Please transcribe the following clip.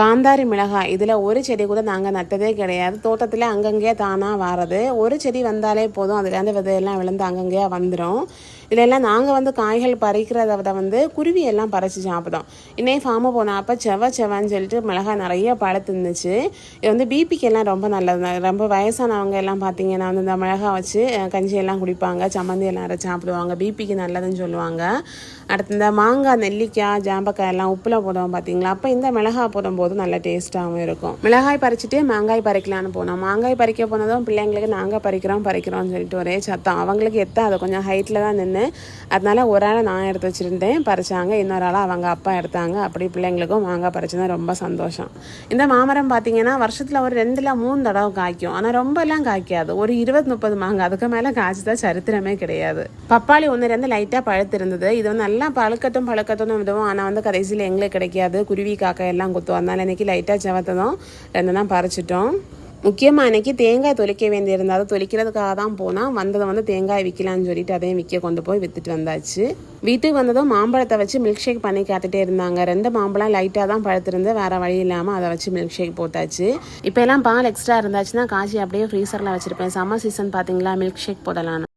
காந்தாரி மிளகாய் இதில் ஒரு செடி கூட நாங்கள் நட்டதே கிடையாது. தோட்டத்தில் அங்கங்கேயே தானாக வாரது. ஒரு செடி வந்தாலே போதும். அதுலேருந்து விதையெல்லாம் விழுந்து அங்கங்கேயே வந்துடும் இதெல்லாம் நாங்கள் வந்து காய்கள் பறிக்கிறத விட வந்து குருவி எல்லாம் பறித்து சாப்பிடும் இன்னே ஃபார்மு போனப்போ செவ செவன்னு சொல்லிட்டு மிளகாய் நிறைய பழத்து இருந்துச்சு இது வந்து பிபிக்கு எல்லாம் ரொம்ப நல்லது. ரொம்ப வயசானவங்க எல்லாம் பார்த்தீங்கன்னா வந்து இந்த மிளகாய் வச்சு கஞ்சியெல்லாம் குடிப்பாங்க. சம்மந்தி எல்லாம் அரைச்சு சாப்பிடுவாங்க. பிபிக்கு நல்லதுன்னு சொல்லுவாங்க. அடுத்து இந்த மாங்காய் நெல்லிக்காய் ஜாம்பக்காய் எல்லாம் உப்பில் போடுவோம் பார்த்தீங்களா? அப்போ இந்த மிளகாய் போடும்போது நல்ல டேஸ்ட்டாகவும் இருக்கும். மிளகாய் பறிச்சுட்டு மாங்காய் பறிக்கலான்னு போனோம். மாங்காய் பறிக்க போனதும் பிள்ளைங்களுக்கு நாங்கள் பறிக்கிறோம் பறிக்கிறோம்னு சொல்லிட்டு ஒரே சத்தம். அவங்களுக்கு எத்த அது கொஞ்சம் ஹைட்டில் தான் நின்று அதனால ஒரு ஆளை நான் எடுத்து வச்சுருந்தேன் பறிச்சாங்க. இன்னொரு ஆளை அவங்க அப்பா எடுத்தாங்க. அப்படி பிள்ளைங்களுக்கும் மாங்காய் பறிச்சது ரொம்ப சந்தோஷம். இந்த மாமரம் பார்த்தீங்கன்னா வருஷத்தில் ஒரு ரெண்டில் மூணு தடவை காய்க்கும். ஆனால் ரொம்பலாம் காய்க்காது. ஒரு இருபது முப்பது மாங்காய். அதுக்கு மேலே காய்ச்சதா சரித்திரமே கிடையாது. பப்பாளி ஒன்று ரெண்டு லைட்டாக பழுத்திருந்தது. இது வந்து நல்லா பழுக்கட்டும் பழுக்கட்டும் விடுவோம் ஆனால் வந்து கடைசியில் எங்களுக்கு கிடைக்காது. குருவி காக்கா எல்லாம் குத்துவாங்க. அதனால் இன்றைக்கி லைட்டாக செவத்ததும் ரெண்டு தான் பறிச்சிட்டோம். முக்கியமாக அன்னைக்கு தேங்காய் தொலிக்க வேண்டியிருந்தது அதை தொலிக்கிறதுக்காக தான் போனால் வந்ததை வந்து தேங்காய் விற்கலான்னு சொல்லிட்டு அதையும் விற்க கொண்டு போய் விற்றுட்டு வந்தாச்சு. வீட்டுக்கு வந்ததும் மாம்பழத்தை வச்சு மில்க் ஷேக் பண்ணி காத்துட்டே இருந்தாங்க. ரெண்டு மாம்பழம் லைட்டாக தான் பழுத்திருந்து வேறு வழி இல்லாமல் அதை வச்சு மில்க் ஷேக் போட்டாச்சு. இப்போ எல்லாம் பால் எக்ஸ்ட்ரா இருந்தாச்சுன்னா காய்ச்சி அப்படியே ஃப்ரீசரில் வச்சுருப்பேன். சம்மர் சீசன் பார்த்தீங்களா மில்க் ஷேக் போடலான்னு.